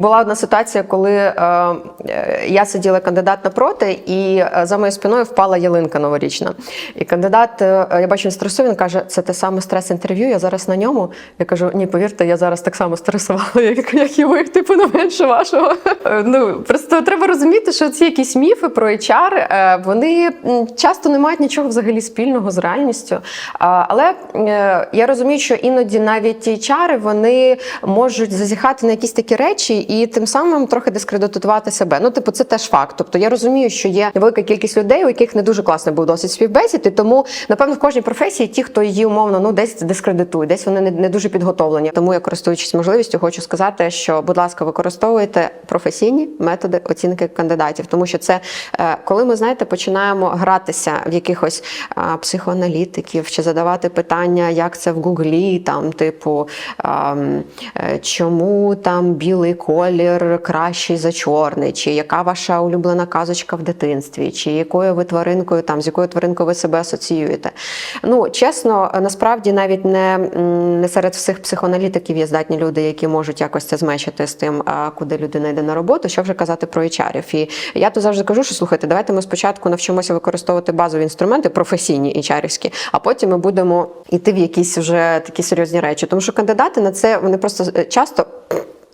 Була одна ситуація, коли е, е, я сиділа кандидат напроти, і е, за моєю спиною впала ялинка новорічна. І кандидат, е, я бачу, він стресує, він каже, це те саме стрес-інтерв'ю, я зараз на ньому. Я кажу, ні, повірте, я зараз так само стресувала, як, як і ви, типу, не менше вашого. Е, Ну, просто треба розуміти, що ці якісь міфи про HR, е, вони часто не мають нічого взагалі спільного з реальністю. А, Але е, я розумію, що іноді навіть HR, вони можуть зазіхати на якісь такі речі і тим самим трохи дискредитувати себе. Ну, типу, це теж факт. Тобто я розумію, що є велика кількість людей, у яких не дуже класний був досвід співбесід, і тому напевно в кожній професії ті, хто її умовно ну десь дискредитують, десь вони не, не дуже підготовлені. Тому я користуючись можливістю, хочу сказати, що, будь ласка, використовуйте професійні методи оцінки кандидатів, тому що це е, коли ми знаєте, починаємо гратися в якихось психоаналітиків чи задавати питання, як це в Гуглі, там, типу, е, чому там білий колір кращий за чорний, чи яка ваша улюблена казочка в дитинстві, чи якою ви тваринкою там з якою тваринкою ви себе асоціюєте. Ну чесно, насправді навіть не, не серед всіх психоаналітиків є здатні люди, які можуть якось це змечити з тим, куди людина йде на роботу, що вже казати про HR-ів. І я то завжди кажу, що слухайте, давайте ми спочатку навчимося використовувати базові інструменти, професійні HR-івські, а потім ми будемо йти в якісь вже такі серйозні речі. Тому що кандидати на це вони просто е, часто.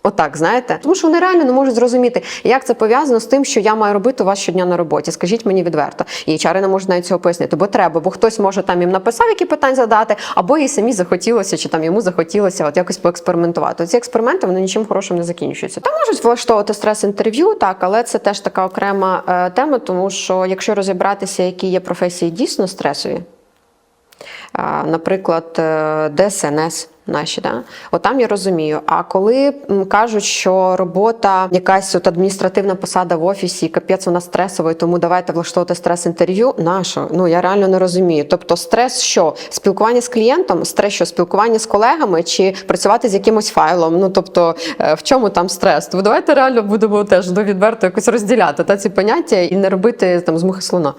Отак, знаєте, тому що вони реально не можуть зрозуміти, як це пов'язано з тим, що я маю робити у вас щодня на роботі. Скажіть мені відверто. І HR не можуть навіть цього пояснити, бо треба, бо хтось може там їм написав, які питань задати, або їй самі захотілося, чи там йому захотілося от якось поекспериментувати. Ці експерименти вони нічим хорошим не закінчуються. Там можуть влаштовувати стрес-інтерв'ю, так, але це теж така окрема е, тема, тому що якщо розібратися, які є професії дійсно стресові, наприклад, е, ДСНС. Наші, да? От там я розумію. А коли кажуть, що робота, якась от адміністративна посада в офісі, капець вона стресова, і тому давайте влаштовувати стрес-інтерв'ю. Нащо? Ну я реально не розумію. Тобто, стрес, що спілкування з клієнтом, стрес, що спілкування з колегами, чи працювати з якимось файлом. Ну тобто, е, в чому там стрес? То давайте реально будемо теж до відверто якось розділяти та ці поняття і не робити там з мухи слона.